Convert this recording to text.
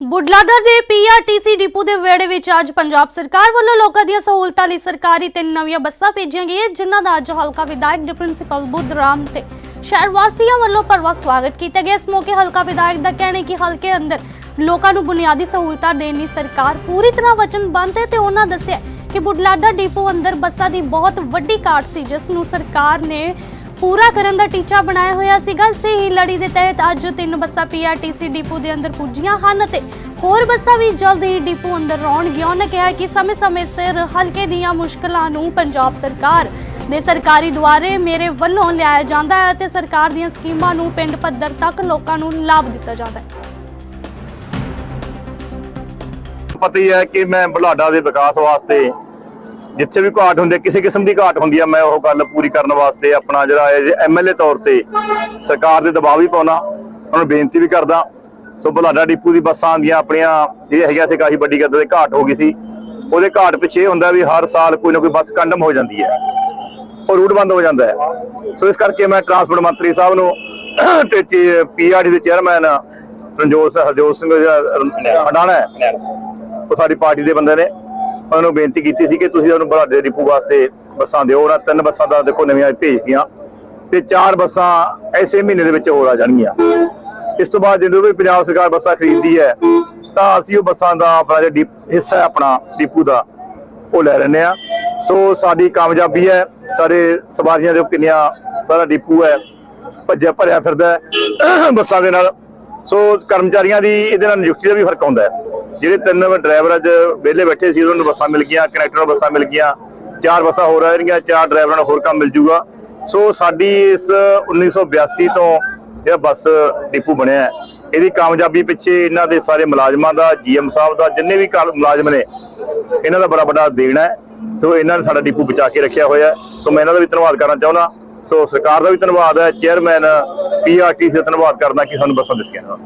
ਬੁਢਲਾਡਾ ਦੇ PRTC depot ਦੇ ਵਿਹੜੇ ਵਿੱਚ ਅੱਜ ਪੰਜਾਬ ਸਰਕਾਰ ਵੱਲੋਂ ਲੋਕਾਂ ਦੀਆਂ ਸਹੂਲਤਾਂ ਲਈ ਸਰਕਾਰੀ ਤਿੰਨ ਨਵੀਆਂ ਬੱਸਾਂ ਭੇਜੀਆਂ ਗਈਆਂ, ਜਿਨ੍ਹਾਂ ਦਾ ਅੱਜ ਹਲਕਾ ਵਿਧਾਇਕ ਦੇ ਪ੍ਰਿੰਸੀਪਲ ਬੁੱਧਰਾਮ ਤੇ ਸ਼ਹਿਰ ਵਾਸੀਆਂ ਵੱਲੋਂ ਭਰਵਾਂ ਸਵਾਗਤ ਕੀਤਾ ਗਿਆ। ਇਸ ਮੌਕੇ ਹਲਕਾ ਵਿਧਾਇਕ ਦਾ ਕਹਿਣਾ ਕਿ ਹਲਕੇ ਅੰਦਰ ਲੋਕਾਂ ਨੂੰ ਬੁਨਿਆਦੀ ਸਹੂਲਤਾਂ ਦੇਣ ਲਈ ਸਰਕਾਰ ਪੂਰੀ ਤਰ੍ਹਾਂ ਵਚਨਬੱਧ ਹੈ ਤੇ ਉਹਨਾਂ ਦੱਸਿਆ ਕਿ ਬੁਢਲਾਡਾ ਡਿਪੂ ਅੰਦਰ ਬੱਸਾਂ ਦੀ ਬਹੁਤ ਵੱਡੀ ਘਾਟ ਸੀ, ਜਿਸ ਨੂੰ ਸਰਕਾਰ ਨੇ ਪੂਰਾ ਕਰਨ ਦਾ ਟੀਚਾ ਬਣਾਇਆ ਹੋਇਆ ਸੀਗਾ। ਇਸੇ ਲੜੀ ਦੇ ਤਹਿਤ ਅੱਜ ਤਿੰਨ ਬੱਸਾਂ ਪੀਆਰਟੀਸੀ ਡਿਪੂ ਦੇ ਅੰਦਰ ਪੁੱਜੀਆਂ ਹਨ ਤੇ ਹੋਰ ਬੱਸਾਂ ਵੀ ਜਲਦ ਹੀ ਡਿਪੂ ਅੰਦਰ ਆਉਣਗੀਆਂ। ਉਹਨੇ ਕਿਹਾ ਕਿ ਸਮੇਂ-ਸਮੇਂ ਸਿਰ ਹਲਕੇ ਦੀਆਂ ਮੁਸ਼ਕਲਾਂ ਨੂੰ ਪੰਜਾਬ ਸਰਕਾਰ ਦੇ ਸਰਕਾਰੀ ਦੁਆਰੇ ਮੇਰੇ ਵੱਲੋਂ ਲਿਆਇਆ ਜਾਂਦਾ ਹੈ ਤੇ ਸਰਕਾਰ ਦੀਆਂ ਸਕੀਮਾਂ ਨੂੰ ਪਿੰਡ ਪੱਧਰ ਤੱਕ ਲੋਕਾਂ ਨੂੰ ਲਾਭ ਦਿੱਤਾ ਜਾਂਦਾ ਹੈ। ਪਤਾ ਹੀ ਹੈ ਕਿ ਮੈਂ ਬੁਢਲਾਡਾ ਦੇ ਵਿਕਾਸ ਵਾਸਤੇ ਜਿੱਥੇ ਵੀ ਘਾਟ ਹੁੰਦੀ ਹੈ ਕਿਸੇ ਕਿਸਮ ਦੀ ਘਾਟ ਹੁੰਦੀ ਹੈ ਮੈਂ ਉਹ ਗੱਲ ਪੂਰੀ ਕਰਨ ਵਾਸਤੇ ਆਪਣਾ ਜਿਹੜਾ ਐਮਐਲਏ ਤੌਰ ਤੇ ਸਰਕਾਰ ਦੇ ਦਬਾਅ ਵੀ ਪਾਉਣਾ ਉਹਨਾਂ ਨੂੰ ਬੇਨਤੀ ਵੀ ਕਰਦਾ। ਸੋ ਬੁਢਲਾਡਾ ਡਿਪੂ ਦੀ ਬੱਸਾਂ ਆਉਂਦੀਆਂ ਆਪਣੀਆਂ ਜਿਹੜੇ ਹੈਗੀਆਂ ਸੀ ਕਾਫੀ ਵੱਡੀ ਗੱਦ ਦੇ ਘਾਟ ਹੋ ਗਈ ਸੀ। ਉਹਦੇ ਘਾਟ ਪਿੱਛੇ ਹੁੰਦਾ ਵੀ ਹਰ ਸਾਲ ਕੋਈ ਨਾ ਕੋਈ ਬੱਸ ਕੰਡਮ ਹੋ ਜਾਂਦੀ ਹੈ। ਉਹ ਰੂਟ ਬੰਦ ਹੋ ਜਾਂਦਾ ਹੈ। ਸੋ ਇਸ ਕਰਕੇ ਮੈਂ ਟਰਾਂਸਪੋਰਟ ਮੰਤਰੀ ਸਾਹਿਬ ਨੂੰ ਤੇ ਪੀਆਰਡੀ ਦੇ ਚੇਅਰਮੈਨ ਰਣਜੋਤ ਸਿੰਘ ਹਰਜੋਤ ਸਿੰਘ ਜਿਹੜਾ ਹਡਾਣਾ ਹੈ। ਉਹ ਸਾਡੀ ਪਾਰਟੀ ਦੇ ਬੰਦੇ ਨੇ। ਉਹਨਾਂ ਨੂੰ ਬੇਨਤੀ ਕੀਤੀ ਸੀ ਕਿ ਤੁਸੀਂ ਉਹਨੂੰ ਬਰਾਡੇ ਡਿਪੂ ਵਾਸਤੇ ਬੱਸਾਂ ਦਿਓ। ਉਹਨਾਂ ਤਿੰਨ ਬੱਸਾਂ ਦਾ ਦੇਖੋ ਨਵੀਆਂ ਭੇਜਤੀਆਂ ਤੇ ਚਾਰ ਬੱਸਾਂ ਐਸੇ ਮਹੀਨੇ ਦੇ ਵਿੱਚ ਹੋਰ ਆ ਜਾਣਗੀਆਂ। ਇਸ ਤੋਂ ਬਾਅਦ ਜਦੋਂ ਵੀ ਪੰਜਾਬ ਸਰਕਾਰ ਬੱਸਾਂ ਖਰੀਦਦੀ ਹੈ, ਤਾਂ ਅਸੀਂ ਉਹ ਬੱਸਾਂ ਦਾ ਆਪਣਾ ਜਿਹੜਾ ਹਿੱਸਾ ਆਪਣਾ ਡਿਪੂ ਦਾ, ਉਹ ਲੈ ਲੈਂਦੇ ਆ ਸੋ ਸਾਡੀ ਕਾਮਯਾਬੀ ਹੈ, ਸਾਡੇ ਸਵਾਰੀਆਂ ਦੇ ਕਿੰਨੀਆਂ ਸਾਰਾ ਡਿਪੂ ਹੈ, ਭੱਜਿਆ ਭਰਿਆ ਫਿਰਦਾ ਬੱਸਾਂ ਦੇ ਨਾਲ। ਸੋ ਕਰਮਚਾਰੀਆਂ ਦੀ ਇਹਦੇ ਨਾਲ ਨਿਯੁਕਤੀ ਦਾ ਵੀ ਫ਼ਰਕ ਆਉਂਦਾ ਹੈ। ਜਿਹੜੇ ਤਿੰਨ ਡਰਾਈਵਰ ਅੱਜ ਵਿਹਲੇ ਬੈਠੇ ਸੀ ਉਹਨਾਂ ਨੂੰ ਬੱਸਾਂ ਮਿਲ ਗਈਆਂ ਕਨੈਕਟਰ ਨੂੰ ਬੱਸਾਂ ਮਿਲ ਗਈਆਂ ਚਾਰ ਬੱਸਾਂ ਹੋਰ ਆ ਜਾਣਗੀਆਂ ਚਾਰ ਡਰਾਈਵਰਾਂ ਨੂੰ ਹੋਰ ਕੰਮ ਮਿਲ ਜੂਗਾ। ਸੋ ਸਾਡੀ ਇਸ 1982 ਤੋਂ ਜਿਹੜਾ ਬੱਸ ਡਿਪੂ ਬਣਿਆ ਹੈ, ਇਹਦੀ ਕਾਮਯਾਬੀ ਪਿੱਛੇ ਇਹਨਾਂ ਦੇ ਸਾਰੇ ਮੁਲਾਜ਼ਮਾਂ ਦਾ ਜੀਐਮ ਸਾਹਿਬ ਦਾ ਜਿੰਨੇ ਵੀ ਕਾਲ- ਮੁਲਾਜ਼ਮ ਨੇ ਇਹਨਾਂ ਦਾ ਬੜਾ ਵੱਡਾ ਦੇਣ ਹੈ। ਸੋ ਇਹਨਾਂ ਨੇ ਸਾਡਾ ਡਿਪੂ ਬਚਾ ਕੇ ਰੱਖਿਆ ਹੋਇਆ ਸੋ ਮੈਂ ਇਹਨਾਂ ਦਾ ਵੀ ਧੰਨਵਾਦ ਕਰਨਾ ਚਾਹੁੰਦਾ। ਸੋ ਸਰਕਾਰ ਦਾ ਵੀ ਧੰਨਵਾਦ ਹੈ। ਚੇਅਰਮੈਨ ਪੀਆਰਟੀਸੀ ਦਾ ਧੰਨਵਾਦ ਕਰਦਾ ਕਿ ਸਾਨੂੰ ਬੱਸਾਂ ਦਿੱਤੀਆਂ।